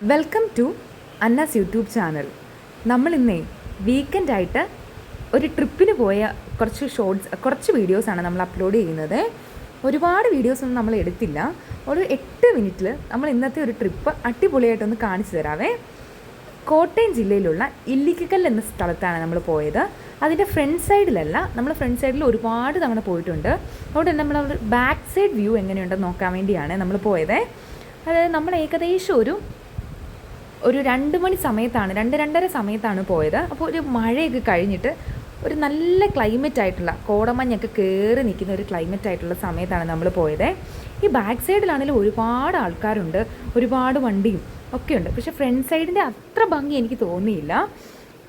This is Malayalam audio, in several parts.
Welcome to Anas YouTube channel നമ്മൾ ഇന്നേ വീക്കെൻഡ് ആയിട്ട് ഒരു ട്രിപ്പിന് പോയ കുറച്ച് ഷോർട്സ് കുറച്ച് വീഡിയോസാണ് നമ്മൾ അപ്ലോഡ് ചെയ്യുന്നത്. ഒരുപാട് വീഡിയോസൊന്നും നമ്മൾ എടുത്തില്ല. ഒരു എട്ട് മിനിറ്റിൽ നമ്മൾ ഇന്നത്തെ ഒരു ട്രിപ്പ് അടിപൊളിയായിട്ടൊന്ന് കാണിച്ചു തരാവേ. കോട്ടയം ജില്ലയിലുള്ള ഇല്ലിക്കൽ എന്ന സ്ഥലത്താണ് നമ്മൾ പോയത്. അതിന്റെ ഫ്രണ്ട് സൈഡിലല്ല നമ്മൾ ഫ്രണ്ട് സൈഡിൽ ഒരുപാട് തവണ പോയിട്ടുണ്ട്. അതുകൊണ്ട് നമ്മൾ ബാക്ക് സൈഡ് വ്യൂ എങ്ങനെയുണ്ടെന്ന് നോക്കാൻ വേണ്ടിയാണ് നമ്മൾ പോയത്. അതായത് നമ്മൾ ഏകദേശം ഒരു ഒരു രണ്ട് മണി സമയത്താണ് രണ്ട് രണ്ടര സമയത്താണ് പോയത്. അപ്പോൾ ഒരു മഴയൊക്കെ കഴിഞ്ഞിട്ട് ഒരു നല്ല ക്ലൈമറ്റ് ആയിട്ടുള്ള കോടമഞ്ഞൊക്കെ കയറി നിൽക്കുന്ന ഒരു ക്ലൈമറ്റ് ആയിട്ടുള്ള സമയത്താണ് നമ്മൾ പോയത്. ഈ ബാക്ക് സൈഡിലാണെങ്കിലും ഒരുപാട് ആൾക്കാരുണ്ട് ഒരുപാട് വണ്ടിയും ഒക്കെ ഉണ്ട്. പക്ഷേ ഫ്രണ്ട് സൈഡിന്റെ അത്ര ഭംഗി എനിക്ക് തോന്നിയില്ല.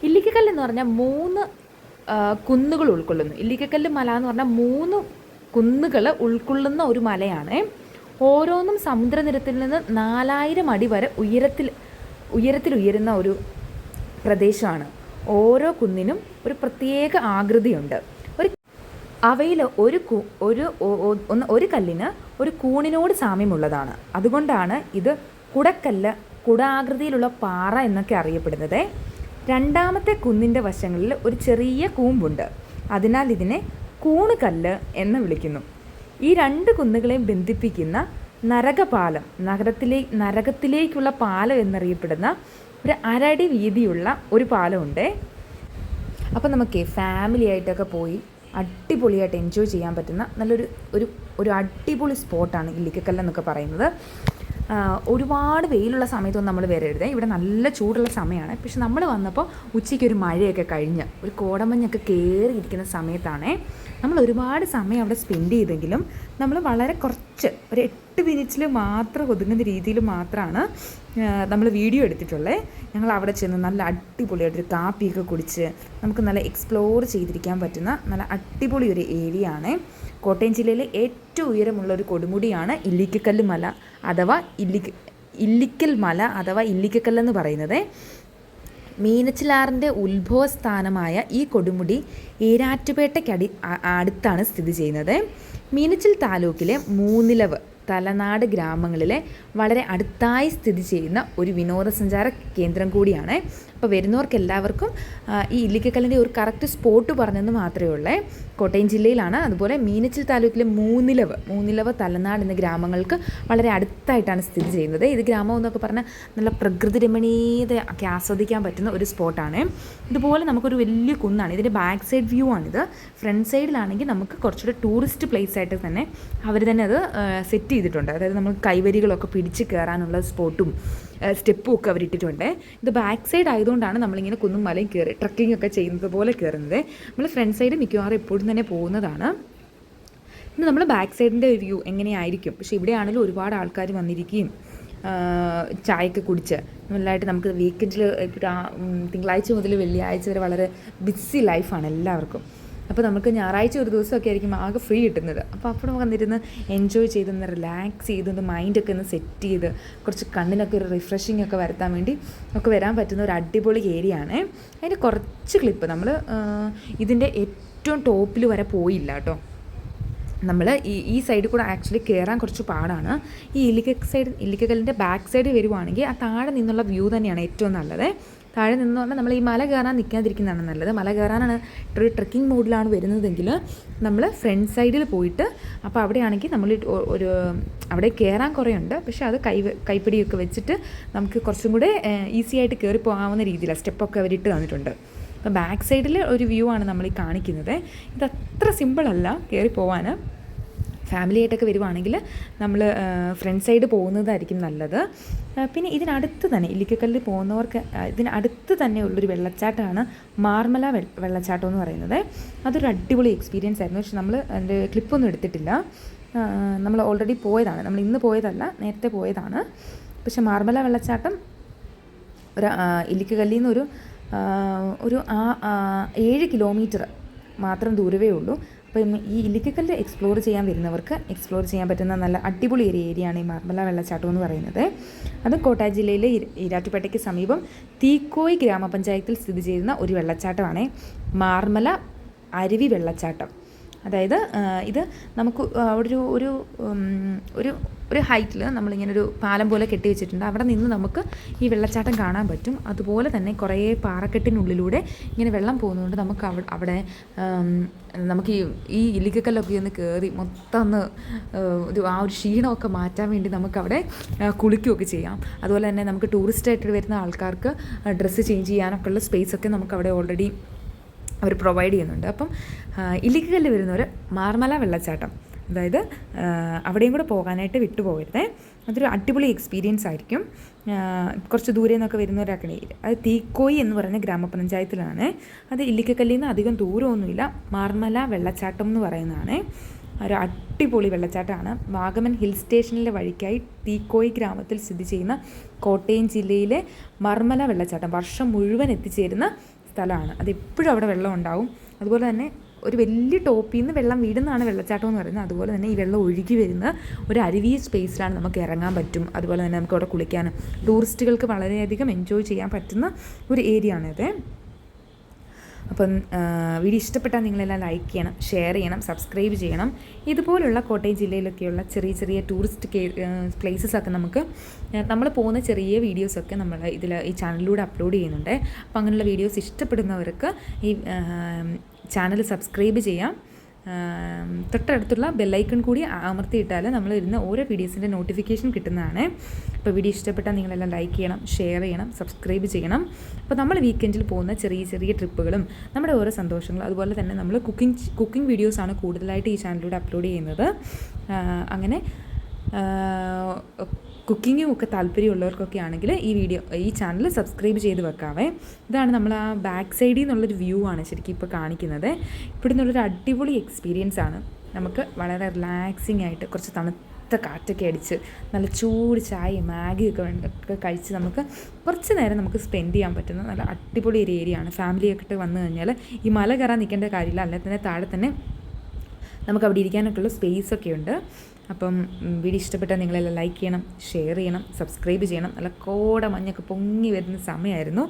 ഇല്ലിക്കക്കല്ല് എന്ന് പറഞ്ഞാൽ മൂന്ന് കുന്നുകൾ ഉൾക്കൊള്ളുന്നു. ഇല്ലിക്കക്കല്ല് മല എന്ന് പറഞ്ഞാൽ മൂന്ന് കുന്നുകൾ ഉൾക്കൊള്ളുന്ന ഒരു മലയാണ്. ഓരോന്നും സമുദ്രനിരത്തിൽ നിന്ന് നാലായിരം അടി വരെ ഉയരത്തിൽ ഉയരത്തിൽ ഉയരുന്ന ഒരു പ്രദേശമാണ്. ഓരോ കുന്നിനും ഒരു പ്രത്യേക ആകൃതിയുണ്ട്. ഒരു അവയിൽ ഒരു കു ഒരു ഒന്ന് ഒരു കല്ലിന് ഒരു കൂണിനോട് സാമ്യമുള്ളതാണ്. അതുകൊണ്ടാണ് ഇത് കുടക്കല്ല് കുടാകൃതിയിലുള്ള പാറ എന്നൊക്കെ അറിയപ്പെടുന്നത്. രണ്ടാമത്തെ കുന്നിന്റെ വശങ്ങളിൽ ഒരു ചെറിയ കൂമ്പുണ്ട്. അതിനാൽ ഇതിനെ കൂണുകല്ല് എന്ന് വിളിക്കുന്നു. ഈ രണ്ട് കുന്നുകളെയും ബന്ധിപ്പിക്കുന്ന നരകപാലം നഗരത്തിലെ നരകത്തിലേക്കുള്ള പാലം എന്നറിയപ്പെടുന്ന ഒരു അരടി വീതിയുള്ള ഒരു പാലമുണ്ട്. അപ്പോൾ നമുക്ക് ഫാമിലി ആയിട്ടൊക്കെ പോയി അടിപൊളിയായിട്ട് എൻജോയ് ചെയ്യാൻ പറ്റുന്ന നല്ലൊരു ഒരു ഒരു അടിപൊളി സ്പോട്ടാണ് ഇല്ലിക്കക്കല്ല് എന്നൊക്കെ പറയുന്നത്. ഒരുപാട് വെയിലുള്ള സമയത്തൊന്നും നമ്മൾ വരരുത്. ഇവിടെ നല്ല ചൂടുള്ള സമയമാണ്. പക്ഷെ നമ്മൾ വന്നപ്പോൾ ഉച്ചയ്ക്ക് ഒരു മഴയൊക്കെ കഴിഞ്ഞ് ഒരു കോടമഞ്ഞൊക്കെ കയറിയിരിക്കുന്ന സമയത്താണേ. നമ്മൾ ഒരുപാട് സമയം അവിടെ സ്പെൻഡ് ചെയ്തെങ്കിലും നമ്മൾ വളരെ കുറച്ച് ഒരു എട്ട് മിനിറ്റ്സിൽ മാത്രം ഒതുങ്ങുന്ന രീതിയിൽ മാത്രമാണ് നമ്മൾ വീഡിയോ എടുത്തിട്ടുള്ളത് ഞങ്ങൾ അവിടെ ചെന്ന് നല്ല അടിപൊളിയായിട്ടൊരു കാപ്പിയൊക്കെ കുടിച്ച് നമുക്ക് നല്ല എക്സ്പ്ലോർ ചെയ്തിരിക്കാൻ പറ്റുന്ന നല്ല അടിപൊളി ഒരു ഏരിയ ആണ്. കോട്ടയം ജില്ലയിലെ ഏറ്റവും ഉയരമുള്ള ഒരു കൊടുമുടിയാണ് ഇല്ലിക്കക്കല്ല് മല അഥവാ ഇല്ലിക്ക ഇല്ലിക്കൽ മല അഥവാ ഇല്ലിക്കക്കല്ല് എന്ന് പറയുന്നത്. മീനച്ചിലാറിന്റെ ഉത്ഭവസ്ഥാനമായ ഈ കൊടുമുടി ഈരാറ്റുപേട്ടയ്ക്കടി അടുത്താണ് സ്ഥിതി ചെയ്യുന്നത്. മീനച്ചിൽ താലൂക്കിലെ മൂന്നിലവ് തലനാട് ഗ്രാമങ്ങളിലെ വളരെ അടുത്തായി സ്ഥിതി ചെയ്യുന്ന ഒരു വിനോദസഞ്ചാര കേന്ദ്രം കൂടിയാണ്. അപ്പോൾ വരുന്നവർക്ക് എല്ലാവർക്കും ഈ ഇല്ലിക്കക്കല്ലിന്റെ ഒരു കറക്റ്റ് സ്പോട്ട് പറഞ്ഞെന്ന് മാത്രമേ ഉള്ളേ. കോട്ടയം ജില്ലയിലാണ്. അതുപോലെ മീനച്ചിൽ താലൂക്കിലെ മൂന്നിലവ് മൂന്നിലവ് തലനാട് എന്ന ഗ്രാമങ്ങൾക്ക് വളരെ അടുത്തായിട്ടാണ് സ്ഥിതി ചെയ്യുന്നത്. ഇത് ഗ്രാമം എന്നൊക്കെ പറഞ്ഞാൽ നല്ല പ്രകൃതി രമണീയത ഒക്കെ ആസ്വദിക്കാൻ പറ്റുന്ന ഒരു സ്പോട്ടാണ്. ഇതുപോലെ നമുക്കൊരു വലിയ കുന്നാണ്. ഇതിന്റെ ബാക്ക് സൈഡ് വ്യൂ ആണിത്. ഫ്രണ്ട് സൈഡിലാണെങ്കിൽ നമുക്ക് കുറച്ചുകൂടെ ടൂറിസ്റ്റ് പ്ലേസ് ആയിട്ട് തന്നെ അവർ തന്നെ അത് സെറ്റ് ചെയ്തിട്ടുണ്ട്. അതായത് നമുക്ക് കൈവരികളൊക്കെ പിടിച്ച് കയറാനുള്ള സ്പോട്ടും സ്റ്റെപ്പും ഒക്കെ അവരിട്ടിട്ടുണ്ട് ഇത് ബാക്ക് സൈഡ് ആയതുകൊണ്ടാണ് നമ്മളിങ്ങനെ കുന്നും മലയും കയറി ട്രക്കിംഗ് ഒക്കെ ചെയ്യുന്നത് പോലെ കയറുന്നത് നമ്മൾ ഫ്രണ്ട് സൈഡ് മിക്കവാറും എപ്പോഴും തന്നെ പോകുന്നതാണ്. ഇന്ന് നമ്മൾ ബാക്ക് സൈഡിന്റെ വ്യൂ എങ്ങനെയായിരിക്കും? പക്ഷേ ഇവിടെയാണെങ്കിലും ഒരുപാട് ആൾക്കാർ വന്നിരിക്കുകയും ചായയൊക്കെ കുടിച്ച്. നല്ലതായിട്ട് നമുക്ക് വീക്കെൻഡിൽ തിങ്കളാഴ്ച മുതൽ വെള്ളിയാഴ്ച വരെ വളരെ ബിസി ലൈഫാണ് എല്ലാവർക്കും. അപ്പോൾ നമുക്ക് ഞായറാഴ്ച ഒരു ദിവസമൊക്കെ ആയിരിക്കും ആകെ ഫ്രീ കിട്ടുന്നത്. അപ്പോൾ അപ്പോൾ വന്നിരുന്ന് എൻജോയ് ചെയ്ത് ഒന്ന് റിലാക്സ് ചെയ്ത് ഒന്ന് മൈൻഡൊക്കെ ഒന്ന് സെറ്റ് ചെയ്ത് കുറച്ച് കണ്ണിനൊക്കെ ഒരു റിഫ്രഷിംഗ് ഒക്കെ വരുത്താൻ വേണ്ടി ഒക്കെ വരാൻ പറ്റുന്ന ഒരു അടിപൊളി ഏരിയ ആണ്. അതിന്റെ കുറച്ച് ക്ലിപ്പ് നമ്മൾ ഇതിന്റെ ഏറ്റവും ടോപ്പിൽ വരെ പോയില്ല കേട്ടോ. നമ്മൾ ഈ ഈ സൈഡിൽ കൂടെ ആക്ച്വലി കയറാൻ കുറച്ച് പാടാണ്. ഈ ഇല്ലിക്ക സൈഡ് ഇല്ലിക്കക്കല്ലിന്റെ ബാക്ക് സൈഡ് വരുവാണെങ്കിൽ ആ താഴെ നിന്നുള്ള വ്യൂ തന്നെയാണ് ഏറ്റവും നല്ലത്. താഴെ നിന്ന് പറഞ്ഞാൽ നമ്മൾ ഈ മല കയറാൻ നിൽക്കാതിരിക്കുന്നതാണ് നല്ലത്. മല കയറാനാണ് ഒരു ട്രക്കിംഗ് മോഡിലാണ് വരുന്നതെങ്കിൽ നമ്മൾ ഫ്രണ്ട് സൈഡിൽ പോയിട്ട് അപ്പോൾ അവിടെയാണെങ്കിൽ നമ്മൾ ഒരു അവിടെ കയറാൻ കുറേ ഉണ്ട് പക്ഷേ അത് കൈ കൈപ്പിടിയൊക്കെ വെച്ചിട്ട് നമുക്ക് കുറച്ചും കൂടെ ഈസി ആയിട്ട് കയറി പോകാവുന്ന രീതിയിലാണ് സ്റ്റെപ്പൊക്കെ അവരിട്ട് തന്നിട്ടുണ്ട്. അപ്പോൾ ബാക്ക് സൈഡിൽ ഒരു വ്യൂ ആണ് നമ്മൾ ഈ കാണിക്കുന്നത്. ഇത് അത്ര സിമ്പിളല്ല കയറി പോവാൻ ഫാമിലി ആയിട്ടൊക്കെ വരുവാണെങ്കിൽ നമ്മൾ ഫ്രണ്ട് സൈഡ് പോകുന്നതായിരിക്കും നല്ലത്. പിന്നെ ഇതിനടുത്ത് തന്നെ ഇല്ലിക്കക്കല്ലിൽ പോകുന്നവർക്ക് ഇതിനടുത്ത് തന്നെ ഉള്ളൊരു വെള്ളച്ചാട്ടമാണ് മാർമല വെള്ളച്ചാട്ടം എന്ന് പറയുന്നത്. അതൊരു അടിപൊളി എക്സ്പീരിയൻസ് ആയിരുന്നു. പക്ഷെ നമ്മൾ അതിന്റെ ക്ലിപ്പൊന്നും എടുത്തിട്ടില്ല. നമ്മൾ ഓൾറെഡി പോയതാണ്. നമ്മൾ ഇന്ന് പോയതല്ല നേരത്തെ പോയതാണ്. പക്ഷെ മാർമല വെള്ളച്ചാട്ടം ഒരു ഇല്ലിക്കക്കല്ലിൽ ഇല്ലിക്കകല്ലിൽ നിന്ന് ഒരു ആ, ഏഴ് കിലോമീറ്റർ മാത്രം ദൂരവേ ഉള്ളൂ. അപ്പം ഈ ഇല്ലിക്കക്കല്ല് എക്സ്പ്ലോർ ചെയ്യാൻ വരുന്നവർക്ക് എക്സ്പ്ലോർ ചെയ്യാൻ പറ്റുന്ന നല്ല അടിപൊളി ഒരു ഏരിയയാണ് ഈ മാർമല വെള്ളച്ചാട്ടം എന്ന് പറയുന്നത്. അത് കോട്ടയം ജില്ലയിലെ ഈരാറ്റുപേട്ടയ്ക്ക് സമീപം തീക്കോയി ഗ്രാമപഞ്ചായത്തിൽ സ്ഥിതി ചെയ്യുന്ന ഒരു വെള്ളച്ചാട്ടമാണ് മാർമല അരുവി വെള്ളച്ചാട്ടം. അതായത് ഇത് നമുക്ക് അവിടെ ഒരു ഒരു ഒരു ഒരു ഹൈറ്റിൽ നമ്മളിങ്ങനെ ഒരു പാലം പോലെ കെട്ടി വെച്ചിട്ടുണ്ട്. അവിടെ നിന്ന് നമുക്ക് ഈ വെള്ളച്ചാട്ടം കാണാൻ പറ്റും. അതുപോലെ തന്നെ കുറേ പാറക്കെട്ടിനുള്ളിലൂടെ ഇങ്ങനെ വെള്ളം പോകുന്നതുകൊണ്ട് നമുക്ക് അവിടെ നമുക്ക് ഈ ഈ ഇല്ലിക്കക്കല്ലൊക്കെ ഒന്ന് കയറി മൊത്തം ഒന്ന് ആ, ഒരു ക്ഷീണമൊക്കെ മാറ്റാൻ വേണ്ടി നമുക്കവിടെ കുളിക്കുകയൊക്കെ ചെയ്യാം. അതുപോലെ തന്നെ നമുക്ക് ടൂറിസ്റ്റായിട്ട് വരുന്ന ആൾക്കാർക്ക് ഡ്രസ്സ് ചേഞ്ച് ചെയ്യാനൊക്കെ ഉള്ള സ്പേസ് ഒക്കെ നമുക്കവിടെ ഓൾറെഡി അവർ പ്രൊവൈഡ് ചെയ്യുന്നുണ്ട്. അപ്പം ഇല്ലിക്കല്ല് വരുന്ന ഒരു മാർമല വെള്ളച്ചാട്ടം അതായത് അവിടെയും കൂടെ പോകാനായിട്ട് വിട്ടുപോകരുതേ. അതൊരു അടിപൊളി എക്സ്പീരിയൻസ് ആയിരിക്കും. കുറച്ച് ദൂരെ നിന്നൊക്കെ വരുന്നവരൊക്കെ അത് തീക്കോയി എന്ന് പറയുന്ന ഗ്രാമപഞ്ചായത്തിലാണ്. അത് ഇല്ലിക്കക്കല്ലിൽ നിന്ന് അധികം ദൂരമൊന്നുമില്ല. മാർമല വെള്ളച്ചാട്ടം എന്ന് പറയുന്നതാണ്. ഒരു അടിപൊളി വെള്ളച്ചാട്ടമാണ്. വാഗമൻ ഹിൽ സ്റ്റേഷനിലെ വഴിക്കായി തീക്കോയി ഗ്രാമത്തിൽ സ്ഥിതി ചെയ്യുന്ന കോട്ടയം ജില്ലയിലെ മർമല വെള്ളച്ചാട്ടം വർഷം മുഴുവൻ എത്തിച്ചേരുന്ന സ്ഥലമാണ്. അത് എപ്പോഴും അവിടെ വെള്ളം ഉണ്ടാവും. അതുപോലെ തന്നെ ഒരു വലിയ ടോപ്പിൽ നിന്ന് വെള്ളം വീടുന്നതാണ് വെള്ളച്ചാട്ടം എന്ന് പറയുന്നത്. അതുപോലെ തന്നെ ഈ വെള്ളം ഒഴുകി വരുന്ന ഒരു അരുവി സ്പേസിലാണ് നമുക്ക് ഇറങ്ങാൻ പറ്റും. അതുപോലെ തന്നെ നമുക്ക് അവിടെ കുളിക്കാനും ടൂറിസ്റ്റുകൾക്ക് വളരെയധികം എൻജോയ് ചെയ്യാൻ പറ്റുന്ന ഒരു ഏരിയ ആണിത്. അപ്പം വീഡിയോ ഇഷ്ടപ്പെട്ടാൽ നിങ്ങളെല്ലാം ലൈക്ക് ചെയ്യണം ഷെയർ ചെയ്യണം സബ്സ്ക്രൈബ് ചെയ്യണം. ഇതുപോലുള്ള കോട്ടയം ജില്ലയിലൊക്കെയുള്ള ചെറിയ ചെറിയ ടൂറിസ്റ്റ് പ്ലേസസ് ഒക്കെ നമുക്ക് നമ്മൾ പോകുന്ന ചെറിയ വീഡിയോസൊക്കെ നമ്മൾ ഇതിൽ ഈ ചാനലിലൂടെ അപ്ലോഡ് ചെയ്യുന്നുണ്ട്. അപ്പോൾ അങ്ങനെയുള്ള വീഡിയോസ് ഇഷ്ടപ്പെടുന്നവർക്ക് ഈ ചാനൽ സബ്സ്ക്രൈബ് ചെയ്യാം. തൊട്ടടുത്തുള്ള ബെല്ലൈക്കൺ കൂടി അമർത്തിയിട്ടാൽ നമ്മൾ ഇരുന്ന ഓരോ വീഡിയോസിന്റെ നോട്ടിഫിക്കേഷൻ കിട്ടുന്നതാണ്. അപ്പോൾ വീഡിയോ ഇഷ്ടപ്പെട്ടാൽ നിങ്ങളെല്ലാം ലൈക്ക് ചെയ്യണം ഷെയർ ചെയ്യണം സബ്സ്ക്രൈബ് ചെയ്യണം. അപ്പോൾ നമ്മൾ വീക്കെൻഡിൽ പോകുന്ന ചെറിയ ചെറിയ ട്രിപ്പുകളും നമ്മുടെ ഓരോ സന്തോഷങ്ങളും അതുപോലെ തന്നെ നമ്മൾ കുക്കിംഗ് കുക്കിംഗ് വീഡിയോസാണ് കൂടുതലായിട്ട് ഈ ചാനലിലൂടെ അപ്ലോഡ് ചെയ്യുന്നത്. അങ്ങനെ കുക്കിങ്ങും ഒക്കെ താല്പര്യമുള്ളവർക്കൊക്കെ ആണെങ്കിൽ ഈ വീഡിയോ ഈ ചാനൽ സബ്സ്ക്രൈബ് ചെയ്ത് വെക്കാവേ. ഇതാണ് നമ്മൾ ആ ബാക്ക് സൈഡിൽ നിന്നുള്ളൊരു വ്യൂ ആണ് ശരിക്കും ഇപ്പോൾ കാണിക്കുന്നത്. ഇവിടെ നിന്നുള്ളൊരു അടിപൊളി എക്സ്പീരിയൻസ് ആണ്. നമുക്ക് വളരെ റിലാക്സിങ് ആയിട്ട് കുറച്ച് തണുത്ത കാറ്റൊക്കെ അടിച്ച് നല്ല ചൂട് ചായ വേണ്ട- ഒക്കെ കഴിച്ച് നമുക്ക് കുറച്ച് നേരം നമുക്ക് സ്പെൻഡ് ചെയ്യാൻ പറ്റുന്ന നല്ല അടിപൊളി ഒരു ഏരിയ ആണ്. ഫാമിലിയൊക്കെ വന്നു കഴിഞ്ഞാൽ ഈ മല കയറാൻ നിൽക്കേണ്ട കാര്യമില്ല. അല്ലെങ്കിൽ തന്നെ താഴെ തന്നെ നമുക്ക് അവിടെ ഇരിക്കാനൊക്കെയുള്ള സ്പേസ് ഒക്കെ ഉണ്ട് അപ്പം വീഡിയോ ഇഷ്ടപ്പെട്ടാൽ നിങ്ങളെല്ലാം ലൈക്ക് ചെയ്യണം ഷെയർ ചെയ്യണം സബ്സ്ക്രൈബ് ചെയ്യണം. നല്ല കോട മഞ്ഞൊക്കെ പൊങ്ങി വരുന്ന സമയമായിരുന്നു.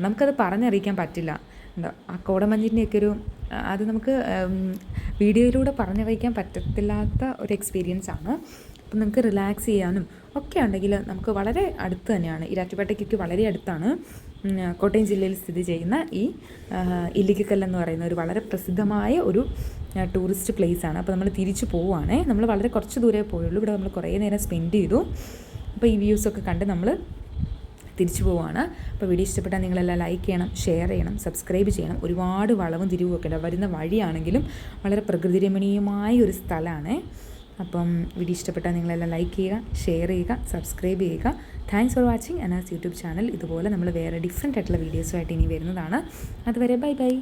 നമുക്കത് പറഞ്ഞറിയിക്കാൻ പറ്റില്ല. എന്താ ആ കോടമഞ്ഞിന്റെയൊക്കെ ഒരു അത് നമുക്ക് വീഡിയോയിലൂടെ പറഞ്ഞറിയിക്കാൻ പറ്റത്തില്ലാത്ത ഒരു എക്സ്പീരിയൻസ് ആണ്. അപ്പം നമുക്ക് റിലാക്സ് ചെയ്യാനും ഒക്കെ ഉണ്ടെങ്കിൽ നമുക്ക് വളരെ അടുത്ത് തന്നെയാണ്. ഇരാറ്റുപേട്ടയ്ക്ക് വളരെ അടുത്താണ്. കോട്ടയം ജില്ലയിൽ സ്ഥിതി ചെയ്യുന്ന ഈ ഇല്ലിക്കക്കല്ല് എന്ന് പറയുന്ന ഒരു വളരെ പ്രസിദ്ധമായ ഒരു ടൂറിസ്റ്റ് പ്ലേസ് ആണ്. അപ്പോൾ നമ്മൾ തിരിച്ചു പോവുകയാണേ നമ്മൾ വളരെ കുറച്ച് ദൂരേ പോയുള്ളൂ. ഇവിടെ നമ്മൾ കുറേ നേരം സ്പെൻഡ് ചെയ്തു. അപ്പോൾ ഈ വ്യൂസൊക്കെ കണ്ട് നമ്മൾ തിരിച്ചു പോവുകയാണ് അപ്പോൾ വീഡിയോ ഇഷ്ടപ്പെട്ടാൽ നിങ്ങളെല്ലാം ലൈക്ക് ചെയ്യണം ഷെയർ ചെയ്യണം സബ്സ്ക്രൈബ് ചെയ്യണം. ഒരുപാട് വളവും തിരിവും ഒക്കെ ഉണ്ട്. വരുന്ന വഴിയാണെങ്കിലും വളരെ പ്രകൃതിരമണീയമായ ഒരു സ്ഥലമാണ്. അപ്പം വീഡിയോ ഇഷ്ടപ്പെട്ടാൽ നിങ്ങളെല്ലാം ലൈക്ക് ചെയ്യുക ഷെയർ ചെയ്യുക സബ്സ്ക്രൈബ് ചെയ്യുക. Thanks for watching Anas YouTube channel ഇതുപോലെ നമ്മൾ വേറെ ഡിഫറെന്റ് ആയിട്ടുള്ള വീഡിയോസുമായിട്ട് ഇനി വരുന്നതാണ്. അതുവരെ ബൈ ബൈ